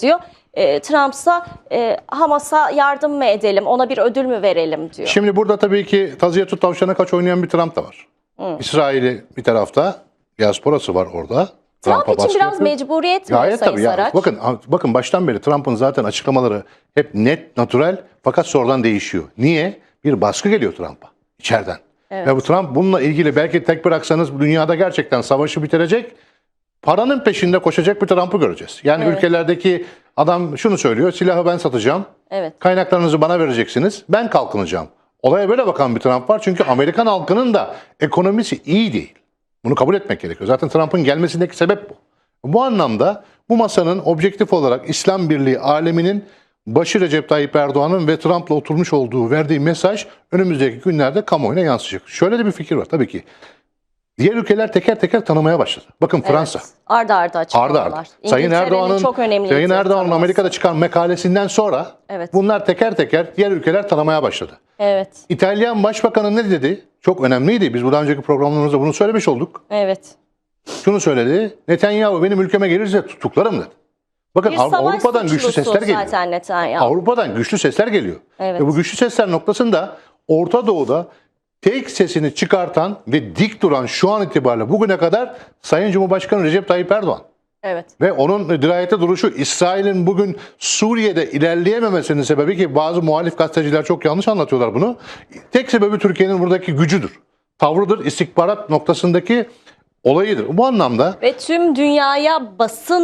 diyor. E, Trump'sa e, Hamas'a yardım mı edelim, ona bir ödül mü verelim diyor. Şimdi burada tabii ki tazıya tut tavşana kaç oynayan bir Trump da var. İsrail'i bir tarafta, diasporası var orada. Trump Trump'a için biraz yapıyor. mecburiyet mi Gayet Sayın tabii ya. Saraç? Bakın bakın baştan beri Trump'ın zaten açıklamaları hep net, natürel fakat sonradan değişiyor. Niye? Bir baskı geliyor Trump'a içeriden. Ve bu Trump bununla ilgili belki tek bıraksanız dünyada gerçekten savaşı bitirecek. Paranın peşinde koşacak bir Trump'ı göreceğiz. Yani Evet. ülkelerdeki adam şunu söylüyor. Silahı ben satacağım. Evet. Kaynaklarınızı bana vereceksiniz. Ben kalkınacağım. Olaya böyle bakan bir Trump var. Çünkü Amerikan halkının da ekonomisi iyi değil. Bunu kabul etmek gerekiyor. Zaten Trump'ın gelmesindeki sebep bu. Bu anlamda bu masanın objektif olarak İslam Birliği aleminin başı Recep Tayyip Erdoğan'ın ve Trump'la oturmuş olduğu verdiği mesaj önümüzdeki günlerde kamuoyuna yansıyacak. Şöyle de bir fikir var tabii ki. Diğer ülkeler teker teker tanımaya başladı. Bakın Fransa. Evet. Arda arda açıklamalar. Arda arda. Sayın Erdoğan'ın Sayın Erdoğan'ın. Amerika'da çıkan mekalesinden sonra Evet. bunlar teker teker diğer ülkeler tanımaya başladı. Evet. İtalyan Başbakanı ne dedi? Çok önemliydi. Biz bu daha önceki programlarımızda bunu söylemiş olduk. Evet. Şunu söyledi. Netanyahu benim ülkeme gelirse tutuklarım dedi. Bakın Av- Avrupa'dan güçlü sesler geliyor. zaten Netanyahu. Avrupa'dan güçlü sesler geliyor. Evet. Ve bu güçlü sesler noktasında Orta Doğu'da tek sesini çıkartan ve dik duran şu an itibariyle bugüne kadar Sayın Cumhurbaşkanı Recep Tayyip Erdoğan. Evet. Ve onun dirayete duruşu İsrail'in bugün Suriye'de ilerleyememesinin sebebi ki bazı muhalif gazeteciler çok yanlış anlatıyorlar bunu. Tek sebebi Türkiye'nin buradaki gücüdür. Tavrıdır, istihbarat noktasındaki olayıdır. Bu anlamda Ve tüm dünyaya basın